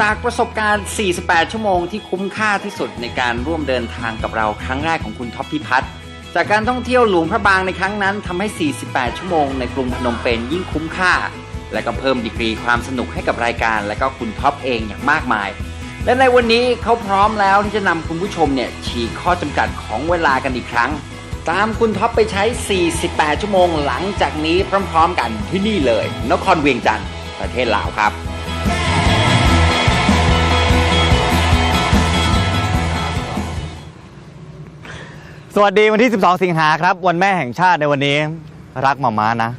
จากประสบการณ์ 48 ชั่วโมงที่คุ้มค่าที่สุดในการร่วมเดินทางกับเราครั้งแรกของคุณท็อปพิพัฒน์จากการท่องเที่ยวหลวงพระบางในครั้งนั้นทำให้ 48 ชั่วโมงในกรุงพนมเปญยิ่งคุ้มค่า และก็เพิ่มดีกรีความสนุกให้กับรายการ และก็คุณท็อปเองอย่างมากมาย และในวันนี้เขาพร้อมแล้วที่จะนำคุณผู้ชมเนี่ยฉีกข้อจำกัดของเวลากันอีกครั้ง ตามคุณท็อปไปใช้ 48 ชั่วโมงหลังจากนี้พร้อม ๆ กันที่นี่เลย นครเวียงจันทร์ประเทศลาวครับ สวัสดีวันที่ 12 สิงหาครับ วันแม่แห่งชาติในวันนี้ รักหมาม้านะ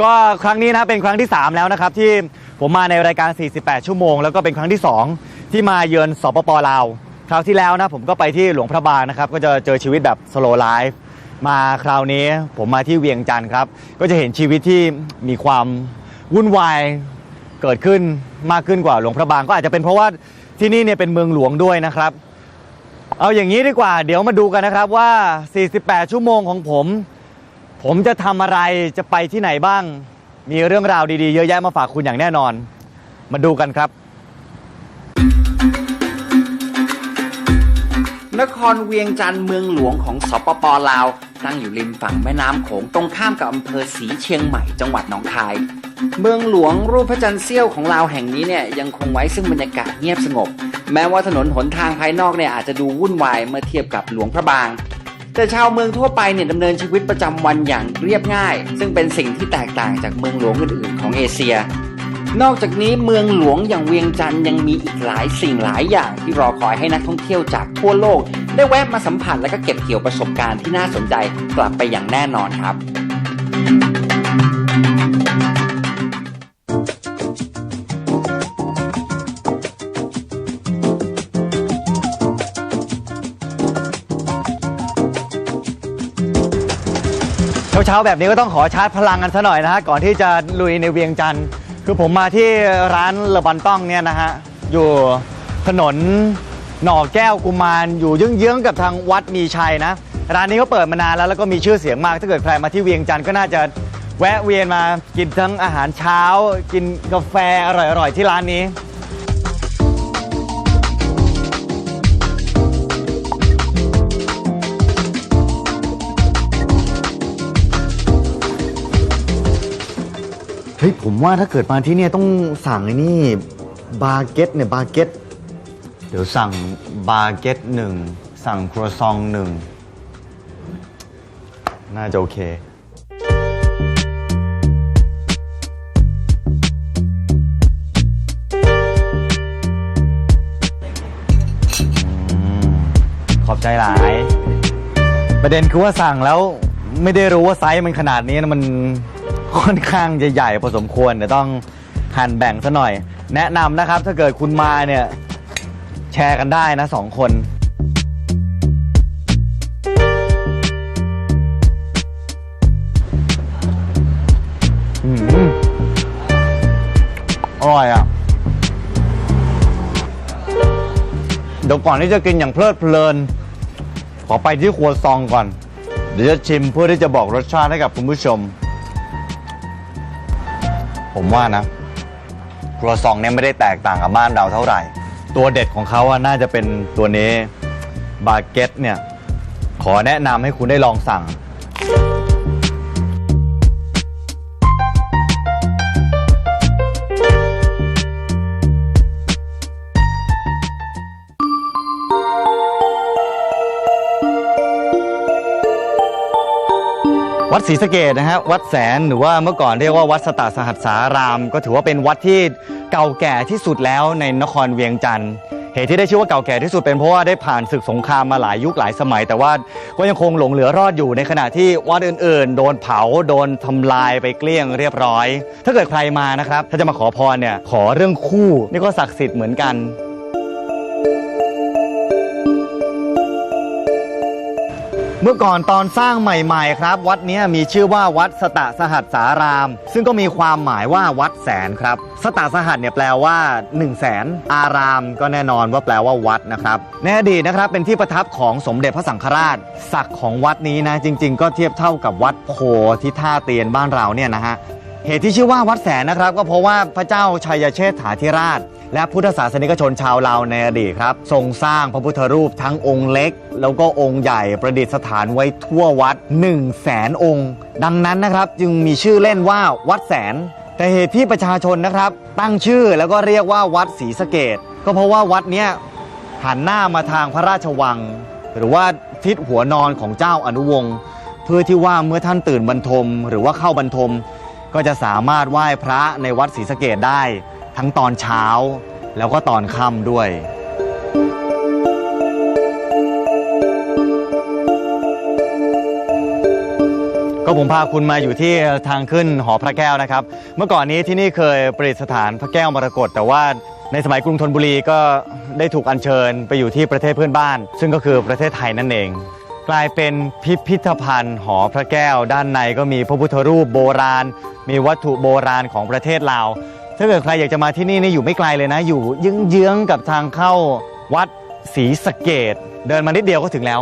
ก็ครั้งนี้นะเป็นครั้งที่ 3 แล้วนะครับ ที่ผมมาในรายการ 48 ชั่วโมง แล้วก็เป็นครั้งที่ 2 ที่มาเยือนสปปลาว คราวที่แล้วนะผมก็ไปที่หลวงพระบางนะครับ ก็จะเจอชีวิตแบบสโลไลฟ์มาคราวนี้ผมมาที่เวียงจันทร์ครับ ก็จะเห็นชีวิตที่มีความวุ่นวายเกิดขึ้นมากขึ้นกว่าหลวงพระบางก็อาจจะเป็นเพราะว่าที่นี่เนี่ยเป็นเมืองหลวงด้วยนะครับ เอาอย่างนี้ดีกว่า เดี๋ยวมาดูกันนะครับว่า 48 ชั่วโมงของผม ผมจะทำอะไรจะไปที่ไหนบ้าง มีเรื่องราวดีๆ เยอะแยะมาฝากคุณอย่างแน่นอน มาดูกันครับ นครเวียงจันทร์เมืองหลวงของสปปลาว ตั้งอยู่ริมฝั่งแม่น้ำโขงตรงข้ามกับอำเภอสีเชียงใหม่จังหวัดหนองคาย เมืองหลวงรูปพระจันทร์เสี้ยวของลาวแห่งนี้เนี่ยยังคงไว้ซึ่งบรรยากาศเงียบสงบ แม้ว่าถนนหนทางภายนอกเนี่ยอาจจะดูวุ่นวายเมื่อเทียบกับหลวงพระบาง แต่ชาวเมืองทั่วไปเนี่ยดำเนินชีวิตประจำวันอย่างเรียบง่าย ซึ่งเป็นสิ่งที่แตกต่างจากเมืองหลวงอื่นๆ ของเอเชีย นอกจากนี้เมืองหลวงอย่างเวียงจันทร์ยังมีอีกหลายสิ่งหลายอย่างที่รอคอยให้นักท่องเที่ยวจากทั่วโลก ได้แวะมาสัมผัสและก็เก็บเกี่ยวประสบการณ์ที่น่าสนใจกลับไปอย่างแน่นอนครับ เช้าแบบนี้ก็ต้องขอชาร์จพลังกันซะหน่อยนะฮะก่อนที่จะลุยในเวียงจันทร์คือผมมาที่ร้านเลบันต้องเนี่ยนะฮะอยู่ถนนหน่อแก้วกุมารอยู่เยื้องๆกับทางวัดมีชัยนะ ร้านนี้เขาเปิดมานานแล้วแล้วก็มีชื่อเสียงมาก ถ้าเกิดใครมาที่เวียงจันทร์ก็น่าจะแวะเวียนมากินทั้งอาหารเช้า กินกาแฟอร่อยๆที่ร้านนี้ เฮ้ยผมว่าถ้าเกิดมาที่เนี่ยต้องสั่งไอ้นี่บาเก็ตเนี่ยบาเก็ตเดี๋ยวสั่งบาเก็ตหนึ่งสั่งครัวซองหนึ่งน่าจะโอเคอขอบใจหลาย ประเด็นคือว่าสั่งแล้วไม่ได้รู้ว่าไซส์มันขนาดนี้นะมัน ค่อนข้างจะใหญ่พอสมควรเดี๋ยวต้องหั่นแบ่งซะหน่อย แนะนำนะครับถ้าเกิดคุณมาเนี่ย แชร์กันได้นะสองคน อืมอร่อยอะ เดี๋ยวก่อนที่จะกินอย่างเพลิดเพลิน ขอไปที่ครัวซองก่อน เดี๋ยวจะชิมเพื่อที่จะบอกรสชาติให้กับคุณผู้ชม ผมว่านะครัวซองเนี่ยไม่ได้แตกต่างกับบ้านเราเท่าไหร่ ตัวเด็ดของเขาอะน่าจะเป็นตัวนี้บาเก็ตเนี่ย ขอแนะนำให้คุณได้ลองสั่ง วัดศรีสะเกดนะฮะวัดแสนหรือว่าเมื่อก่อนเรียกว่าวัดสตาสหัสสาราม ก็ถือว่าเป็นวัดที่เก่าแก่ที่สุดแล้วในนครเวียงจันทร์เหตุที่ได้ชื่อว่าเก่าแก่ที่สุดเป็นเพราะว่าได้ผ่านศึกสงครามมาหลายยุคหลายสมัย แต่ว่าก็ยังคงหลงเหลือรอดอยู่ในขณะที่วัดอื่นๆ โดนเผาโดนทำลายไปเกลี้ยงเรียบร้อย ถ้าเกิดใครมานะครับถ้าจะมาขอพรเนี่ยขอเรื่องคู่นี่ก็ศักดิ์สิทธิ์เหมือนกัน เมื่อก่อนตอนสร้างใหม่ ๆ ครับ วัดนี้มีชื่อว่าวัดสตะสหัสสาราม ซึ่งก็มีความหมายว่าวัดแสนครับ สตะสหัสเนี่ยแปลว่า1นึ่งแสนอาราม ก็แน่นอนว่าแปลว่าวัดนะครับในอดีตนะครับเป็นที่ประทับของสมเด็จพระสังฆราชศักดิ์ของวัดนี้นะ จริง ๆ ก็เทียบเท่ากับวัดโพที่ท่าเตียนบ้านเราเนี่ยนะฮะเหตุที่ชื่อว่าวัดแสนนะครับ ก็เพราะว่าพระเจ้าชัยเชษฐาธิราช และพุทธศาสนิกชนชาวลาวในอดีตครับ ทรงสร้างพระพุทธรูปทั้งองค์เล็ก แล้วก็องค์ใหญ่ประดิษฐานไว้ทั่ววัด 1 0 0 0 0แสนองค์ ดังนั้นนะครับจึงมีชื่อเล่นว่าวัดแสน แต่เหตุที่ประชาชนนะครับ ตั้งชื่อแล้วก็เรียกว่าวัดศรีสะเกดก็เพราะว่าวัดเนี้ยหันหน้ามาทางพระราชวัง หรือว่าทิศหัวนอนของเจ้าอนุวงศ์เพื่อที่ว่าเมื่อท่านตื่นบรรทม หรือว่าเข้าบรรทม ก็จะสามารถไหว้พระในวัดศรีสะเกดได้ ทั้งตอนเช้าแล้วก็ตอนค่ำด้วย ก็ผมพาคุณมาอยู่ที่ทางขึ้นหอพระแก้วนะครับ เมื่อก่อนนี้ที่นี่เคยประดิษฐานพระแก้วมรกตแต่ว่าในสมัยกรุงธนบุรีก็ได้ถูกอัญเชิญไปอยู่ที่ประเทศเพื่อนบ้าน ซึ่งก็คือประเทศไทยนั่นเอง กลายเป็นพิพิธภัณฑ์หอพระแก้ว ด้านในก็มีพระพุทธรูปโบราณ มีวัตถุโบราณของประเทศลาว ถ้าเกิดใครอยากจะมาที่นี่นี่อยู่ไม่ไกลเลยนะ อยู่เยื้องๆกับทางเข้าวัดศรีสะเกดเดินมานิดเดียวก็ถึงแล้ว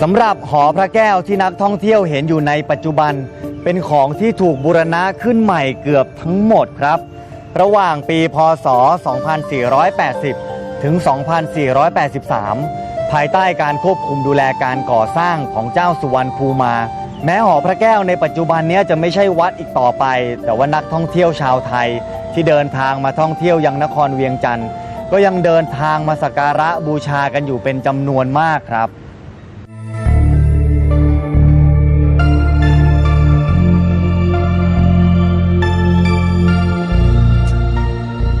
สำหรับหอพระแก้วที่นักท่องเที่ยวเห็นอยู่ในปัจจุบัน เป็นของที่ถูกบูรณะขึ้นใหม่เกือบทั้งหมดครับ ระหว่างปีพศ 2480 ถึง 2483 ภายใต้การควบคุมดูแลการก่อสร้างของเจ้าสุวรรณภูมา แม้หอพระแก้วในปัจจุบันเนี้ยจะไม่ใช่วัดอีกต่อไป แต่ว่านักท่องเที่ยวชาวไทย ที่เดินทางมาท่องเที่ยวยังนครเวียงจันทร์ก็ยังเดินทางมาสักการะบูชากันอยู่เป็นจำนวนมากครับ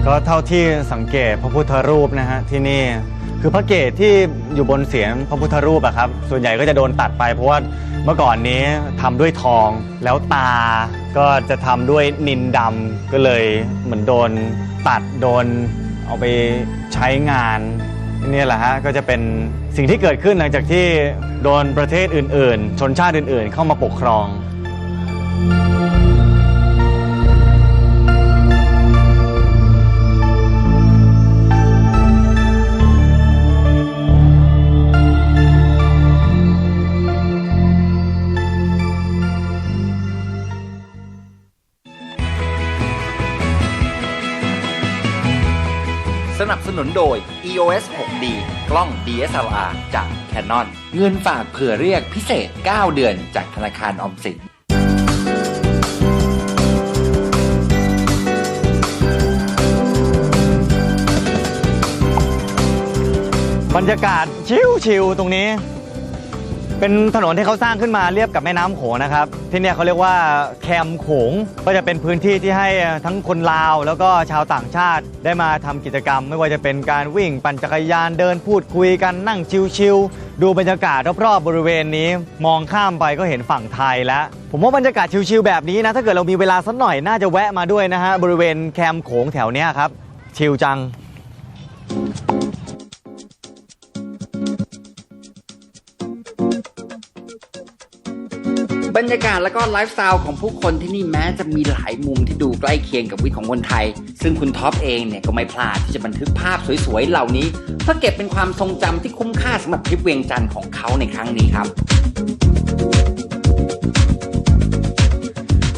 ก็เท่าที่สังเกตพระพุทธรูปนะฮะที่นี่ คือพระเกศที่อยู่บนเสียงพระพุทธรูปอะครับ ส่วนใหญ่ก็จะโดนตัดไปเพราะว่าเมื่อก่อนนี้ทำด้วยทองแล้วตาก็จะทำด้วยนินดำก็เลยเหมือนโดนตัดโดนเอาไปใช้งานนี่แหละฮะก็จะเป็นสิ่งที่เกิดขึ้นหลังจากที่โดนประเทศอื่น ๆ ชนชาติอื่น ๆ เข้ามาปกครองสนั โดย EOS 6D กล้อง DSLR จาก Canon เงินฝากเผื่อเรียกพิเศษ 9 เดือนจากธนาคารออมสินบรรยากาศชิวๆตรงนี้ เป็นถนนที่เขาสร้างขึ้นมาเรียบกับแม่น้ำโขงนะครับที่เนี่ยเขาเรียกว่าแคมโขงก็จะเป็นพื้นที่ที่ให้ทั้งคนลาว แล้วก็ชาวต่างชาติได้มาทำกิจกรรม ไม่ว่าจะเป็นการวิ่งปั่นจักรยานเดินพูดคุยกันนั่งชิวๆดูบรรยากาศรอบๆบริเวณนี้ มองข้ามไปก็เห็นฝั่งไทยแล้ว ผมว่าบรรยากาศชิวๆแบบนี้นะถ้าเกิดเรามีเวลาสักหน่อยน่าจะแวะมาด้วยนะฮะบริเวณแคมโขงแถวเนี้ยครับชิลจัง บรรยากาศและก็ไลฟ์สไตล์ของผู้คนที่นี่แม้จะมีหลายมุมที่ดูใกล้เคียงกับวิถีของคนไทย ซึ่งคุณท็อปเองเนี่ยก็ไม่พลาดที่จะบันทึกภาพสวยๆเหล่านี้ เพื่อเก็บเป็นความทรงจำที่คุ้มค่าสำหรับทริปเวียงจันทร์ของเขาในครั้งนี้ครับ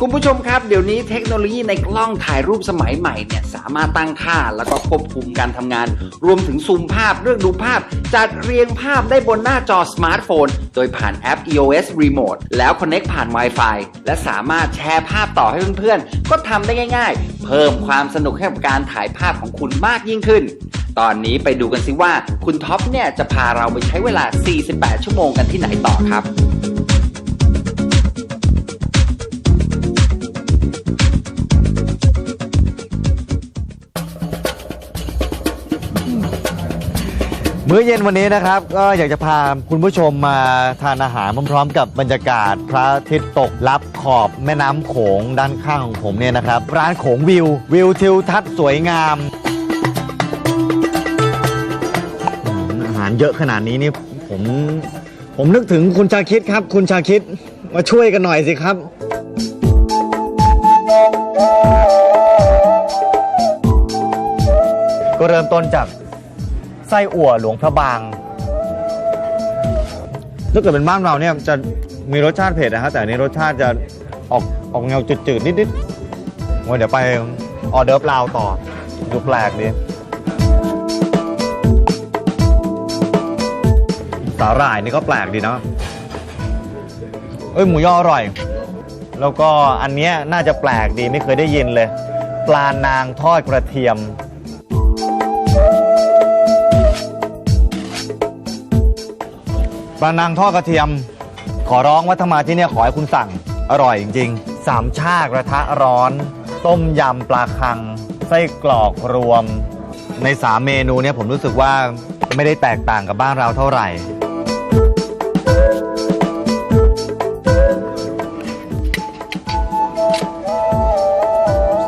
คุณผู้ชมครับ เดี๋ยวนี้เทคโนโลยีในกล้องถ่ายรูปสมัยใหม่เนี่ยสามารถตั้งค่าแล้วก็ควบคุมการทำงาน รวมถึงซูมภาพเลือกดูภาพ จัดเรียงภาพได้บนหน้าจอสมาร์ทโฟน โดยผ่านแอป EOS Remote แล้ว Connect ผ่าน Wi-Fi และสามารถแชร์ภาพต่อให้เพื่อนๆ ก็ทำได้ง่าย ๆ เพิ่มความสนุกให้กับการถ่ายภาพของคุณมากยิ่งขึ้นตอนนี้ไปดูกันสิว่าคุณท็อปเนี่ยจะพาเราไปใช้เวลา 48 ชั่วโมงกันที่ไหนต่อครับ มื้อเย็นวันนี้นะครับ ก็อยากจะพาคุณผู้ชมมาทานอาหารพร้อมๆกับบรรยากาศ พระอาทิตย์ตกลับขอบแม่น้ำโขงด้านข้างของผมเนี่ยนะครับ ร้านโขงวิว วิวทิวทัศน์สวยงามอืมอาหารเยอะขนาดนี้นี่ผม ผมนึกถึงคุณชาคิดครับ คุณชาคิดมาช่วยกันหน่อยสิครับ ก็เริ่มต้นจาก ไส้อั่วหลวงพระบาง ถ้าเกิดเป็นบ้านเราเนี่ยจะมีรสชาติเผ็ดนะฮะแต่อันนี้รสชาติจะออกออกแนวจืดๆนิดว่าเดี๋ยวไปออเดิร์ฟลาวต่อดูแปลกดีสาหร่ายนี่ก็แปลกดีเนาะเอ้ยหมูยออร่อย แล้วก็อันเนี้ยน่าจะแปลกดีไม่เคยได้ยินเลย ปลานางทอดกระเทียม ปลานางทอดกระเทียม ขอร้องว่าถ้ามาที่เนี่ยขอให้คุณสั่งอร่อยจริงๆสามชากระทะร้อน ต้มยำปลาคัง ไส้กรอกรวม ในสามเมนูเนี่ยผมรู้สึกว่าไม่ได้แตกต่างกับบ้านเราเท่าไหร่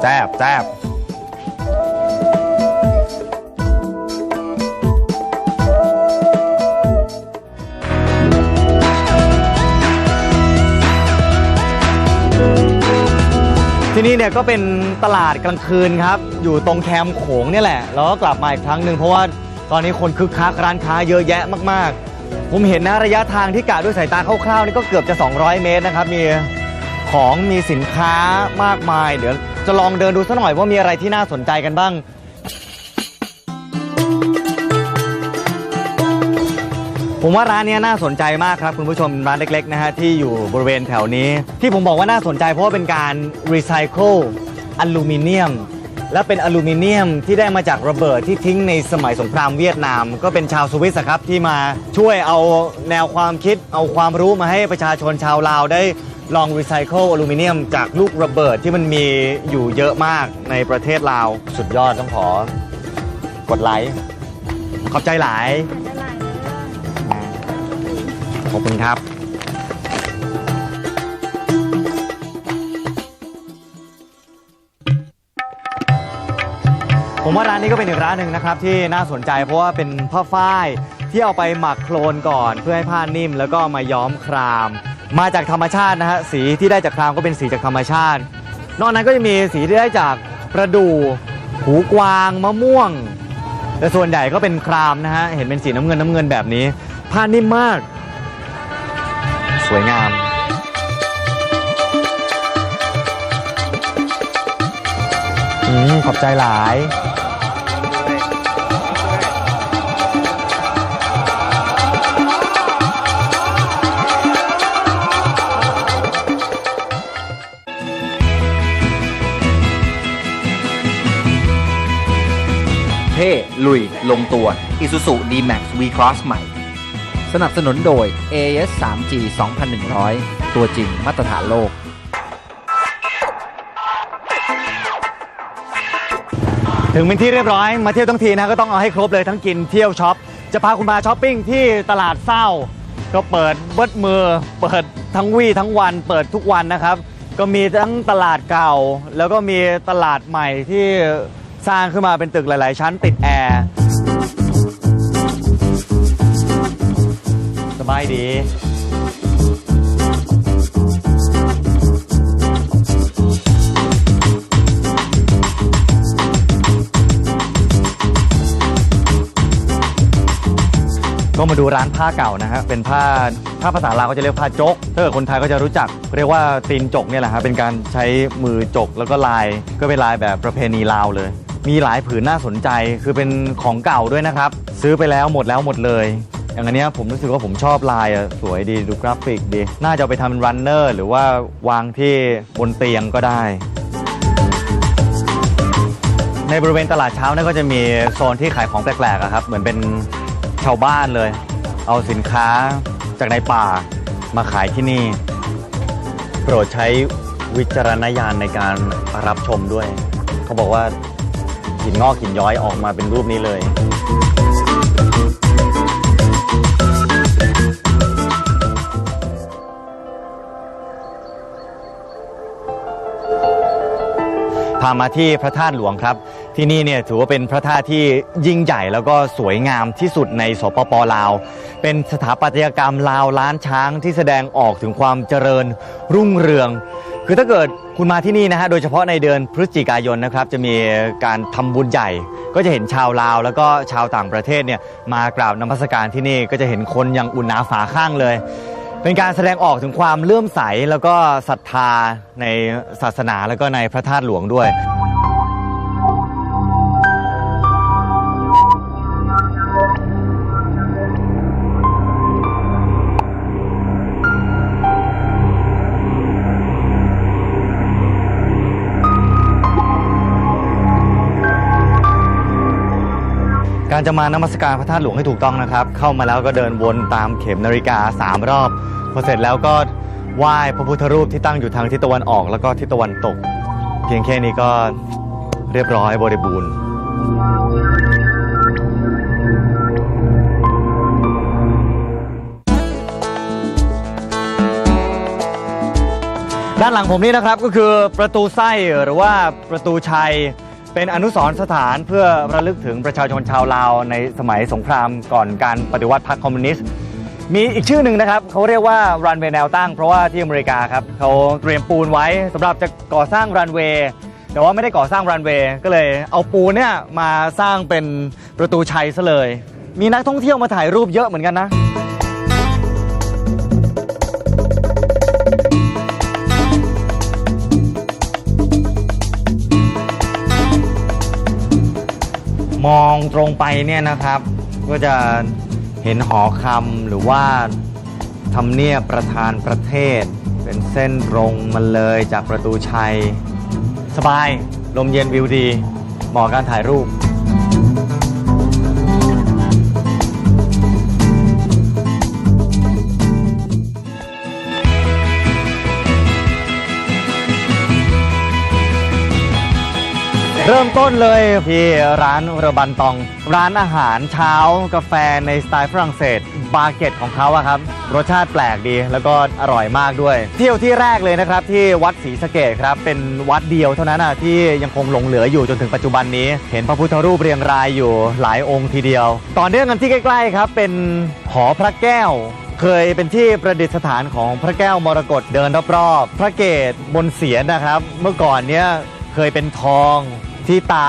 แซ่บแซ่บ ที่นี่เนี่ยก็เป็นตลาดกลางคืนครับ อยู่ตรงแคมป์โขงเนี่ยแหละ แล้วก็กลับมาอีกครั้งหนึ่งเพราะว่าตอนนี้คนคึกคักร้านค้าเยอะแยะมากๆ ผมเห็นนะระยะทางที่กะด้วยสายตาคร่าวๆนี่ก็เกือบจะ 200 เมตรนะครับ มีของมีสินค้ามากมาย เดี๋ยวจะลองเดินดูสักหน่อยว่ามีอะไรที่น่าสนใจกันบ้าง ผมว่าร้านเนี้ยน่าสนใจมากครับคุณผู้ชมร้านเล็กๆนะฮะที่อยู่บริเวณแถวนี้ ที่ผมบอกว่าน่าสนใจเพราะว่าเป็นการรีไซเคิลอลูมิเนียม และเป็นอลูมิเนียมที่ได้มาจากระเบิดที่ทิ้งในสมัยสงครามเวียดนาม ก็เป็นชาวสวิสอะครับที่มาช่วยเอาแนวความคิด เอาความรู้มาให้ประชาชนชาวลาวได้ลองรีไซเคิลอลูมิเนียมจากลูกระเบิดที่มันมีอยู่เยอะมากในประเทศลาว สุดยอดต้องขอกดไลค์ขอบใจหลาย ขอบคุณครับผมว่าร้านนี้ก็เป็นอีกร้านหนึ่งนะครับที่น่าสนใจเพราะว่าเป็นผ้าฝ้ายที่เอาไปหมักโคลนก่อนเพื่อให้ผ้านิ่ม แล้วก็มาย้อมคราม มาจากธรรมชาตินะฮะสีที่ได้จากครามก็เป็นสีจากธรรมชาติ นอกนั้นก็จะมีสีที่ได้จากประดู่หูกวางมะม่วง แต่ส่วนใหญ่ก็เป็นครามนะฮะเห็นเป็นสีน้ำเงินน้ำเงินแบบนี้ ผ้านิ่มมาก สวยงามอืมขอบใจหลาย เท่ลุย ลงตัว Isuzu D-Max V-Cross ใหม่ สนับสนุนโดย AS 3G 2100 ตัวจริงมาตรฐานโลก ถึงเป็นที่เรียบร้อยมาเที่ยวทั้งทีนะก็ต้องเอาให้ครบเลยทั้งกินเที่ยวช็อป จะพาคุณมาช้อปปิ้งที่ตลาดเศร้า ก็เปิดเบิดมือ เปิดทั้งวี่ทั้งวัน เปิดทุกวันนะครับ ก็มีทั้งตลาดเก่า แล้วก็มีตลาดใหม่ที่สร้างขึ้นมาเป็นตึกหลาย ๆ ชั้นติดแอร์ บายดีก็มาดูร้านผ้าเก่านะฮะ เป็นผ้าถ้าภาษาลาวก็จะเรียกผ้าจกถ้าเกิดคนไทยก็จะรู้จัก เรียกว่าตีนจกเนี่ยแหละฮะ เป็นการใช้มือจกแล้วก็ลาย ก็เป็นลายแบบประเพณีลาวเลย มีหลายผืนน่าสนใจ คือเป็นของเก่าด้วยนะครับ ซื้อไปแล้วหมดแล้วหมดเลย อย่างอันเนี้ยผมรู้สึกว่าผมชอบลายอะสวยดีดูกราฟิกดี น่าจะเอาไปทำเป็นรันเนอร์หรือว่าวางที่บนเตียงก็ได้ ในบริเวณตลาดเช้าเนี่ยก็จะมีโซนที่ขายของแปลกๆอะครับ เหมือนเป็นชาวบ้านเลย เอาสินค้าจากในป่ามาขายที่นี่ โปรดใช้วิจารณญาณในการรับชมด้วย เขาบอกว่าหินงอกหินย้อยออกมาเป็นรูปนี้เลยามาที่พระธาตุหลวงครับ ที่นี่เนี่ยถือว่าเป็นพระธาตุที่ยิ่งใหญ่แล้วก็สวยงามที่สุดในสปปลาว เป็นสถาปัตยกรรมลาวล้านช้างที่แสดงออกถึงความเจริญรุ่งเรือง คือถ้าเกิดคุณมาที่นี่นะฮะโดยเฉพาะในเดือนพฤศจิกายนนะครับจะมีการทำบุญใหญ่ ก็จะเห็นชาวลาว แล้วก็ชาวต่างประเทศเนี่ยมากราบนมัสการที่นี่ก็จะเห็นคนอย่างอุ่นหนาฝาข้างเลย เป็นการแสดงออกถึงความเลื่อมใสแล้วก็ศรัทธาในศาสนาแล้วก็ในพระธาตุหลวงด้วย การจะมานมัสการพระธาตุหลวงให้ถูกต้องนะครับ เข้ามาแล้วก็เดินวนตามเข็มนาฬิกา 3 รอบ อเสร็จแล้วก็ไหว้พระพุทธรูปที่ตั้งอยู่ทางทิศตะวันออกแล้วก็ทิศตะวันตก เพียงแค่นี้ก็เรียบร้อยบริบูรณ์ด้านหลังผมนี่นะครับก็คือประตูไส้หรือว่าประตูชัยเป็นอนุสรณ์สถานเพื่อระลึกถึงประชาชนชาวลาวในสมัยสงครามก่อนการปฏิวัติพรรคคอมมิวนิสต์ มีอีกชื่อหนึ่งนะครับเขาเรียกว่ารันเวย์แนวตั้ง เพราะว่าที่อเมริกาครับเขาเตรียมปูนไว้สำหรับจะก่อสร้างรันเวย์แต่ว่าไม่ได้ก่อสร้างรันเวย์ก็เลยเอาปูนเนี่ยมาสร้างเป็นประตูชัยซะเลย มีนักท่องเที่ยวมาถ่ายรูปเยอะเหมือนกันนะมองตรงไปเนี่ยนะครับ ก็จะ ห็นหอคำหรือว่าทำเนียบประธานประเทศ เป็นเส้นตรงมันเลยจากประตูชัย สบาย ลมเย็นวิวดีเหมาะกับการถ่ายรูป เริ่มต้นเลยที่ร้านเรบันตอง ร้านอาหารเช้ากาแฟในสไตล์ฝรั่งเศส บาเกตของเขาอะครับรสชาติแปลกดีแล้วก็อร่อยมากด้วย เที่ยวที่แรกเลยนะครับ ที่วัดศรีสะเกดครับ เป็นวัดเดียวเท่านั้นอะที่ยังคงหลงเหลืออยู่จนถึงปัจจุบันนี้ เห็นพระพุทธรูปเรียงรายอยู่หลายองค์ทีเดียวต่อเนื่องกันที่ใกล้ๆครับเป็นหอพระแก้วเคยเป็นที่ประดิษฐานของพระแก้วมรกตเดินรอบๆพระเกศบนเสียนนะครับ เมื่อก่อนเนี้ยเคยเป็นทอง ที่ตา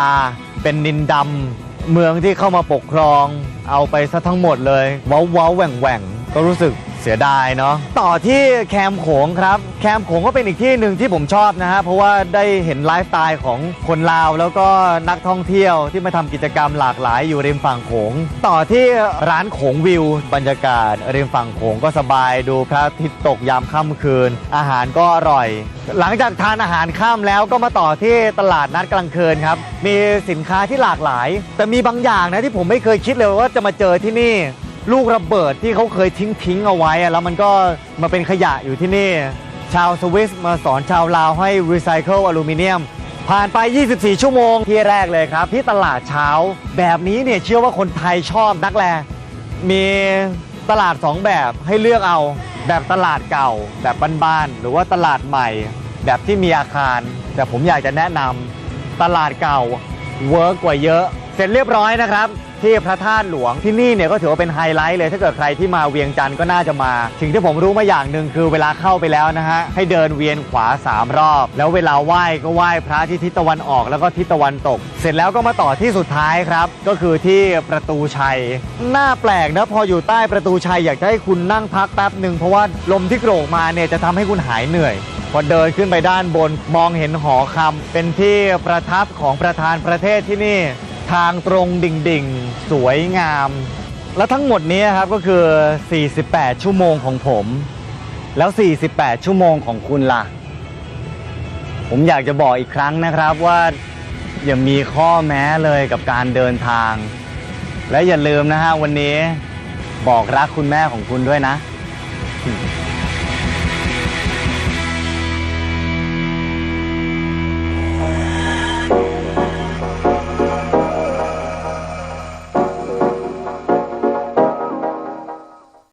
เป็นนินดำเมืองที่เข้ามาปกครอง เอาไปซะทั้งหมดเลย เว้าเว้าแหว่งแหว่งก็รู้สึก เสียดายเนาะต่อที่แคมโขงครับ แคมโขงก็เป็นอีกที่หนึ่งที่ผมชอบนะฮะเพราะว่าได้เห็นไลฟ์สไตล์ของคนลาว แล้วก็นักท่องเที่ยวที่มาทำกิจกรรมหลากหลายอยู่ริมฝั่งโขง ต่อที่ร้านโขงวิว บรรยากาศริมฝั่งโขงก็สบายดูพระอาทิตย์ตกยามค่ำคืน อาหารก็อร่อย หลังจากทานอาหารข้ามแล้วก็มาต่อที่ตลาดนัดกลางคืนครับมีสินค้าที่หลากหลาย แต่มีบางอย่างนะที่ผมไม่เคยคิดเลยว่าจะมาเจอที่นี่ ลูกระเบิดที่เขาเคยทิ้งทิ้งเอาไว้อะแล้วมันก็มาเป็นขยะอยู่ที่นี่ ชาวสวิสมาสอนชาวลาวให้รีไซเคิลอลูมิเนียม ผ่านไป 24 ชั่วโมงที่แรกเลยครับ ที่ตลาดเช้า แบบนี้เนี่ยเชื่อว่าคนไทยชอบนักแล มีตลาด 2 แบบให้เลือกเอาแบบตลาดเก่า แบบบ้านๆหรือว่าตลาดใหม่ แบบที่มีอาคาร แต่ผมอยากจะแนะนำตลาดเก่าเวิร์กกว่าเยอะ เสร็จเรียบร้อยนะครับ ที่พระธาตุหลวงที่นี่เนี่ยก็ถือว่าเป็นไฮไลท์เลย ถ้าเกิดใครที่มาเวียงจันทร์ก็น่าจะมาสิ่งที่ผมรู้มาอย่างหนึ่งคือเวลาเข้าไปแล้วนะฮะให้เดินเวียนขวา 3 รอบ แล้วเวลาไหว้ก็ไหว้พระที่ทิศตะวันออกแล้วก็ทิศตะวันตก เสร็จแล้วก็มาต่อที่สุดท้ายครับ ก็คือที่ประตูชัยน่าแปลกนะพออยู่ใต้ประตูชัยอยากจะให้คุณนั่งพักแป๊บหนึ่งเพราะว่าลมที่โกรกมาเนี่ยจะทำให้คุณหายเหนื่อยพอเดินขึ้นไปด้านบนมองเห็นหอคำเป็นที่ประทับของประธานประเทศที่นี่ ทางตรงดิ่งๆ สวยงาม และทั้งหมดนี้ครับก็คือ 48 ชั่วโมงของผม แล้ว 48 ชั่วโมงของคุณล่ะ ผมอยากจะบอกอีกครั้งนะครับว่าอย่ามีข้อแม้เลยกับการเดินทาง และอย่าลืมนะฮะวันนี้บอกรักคุณแม่ของคุณด้วยนะ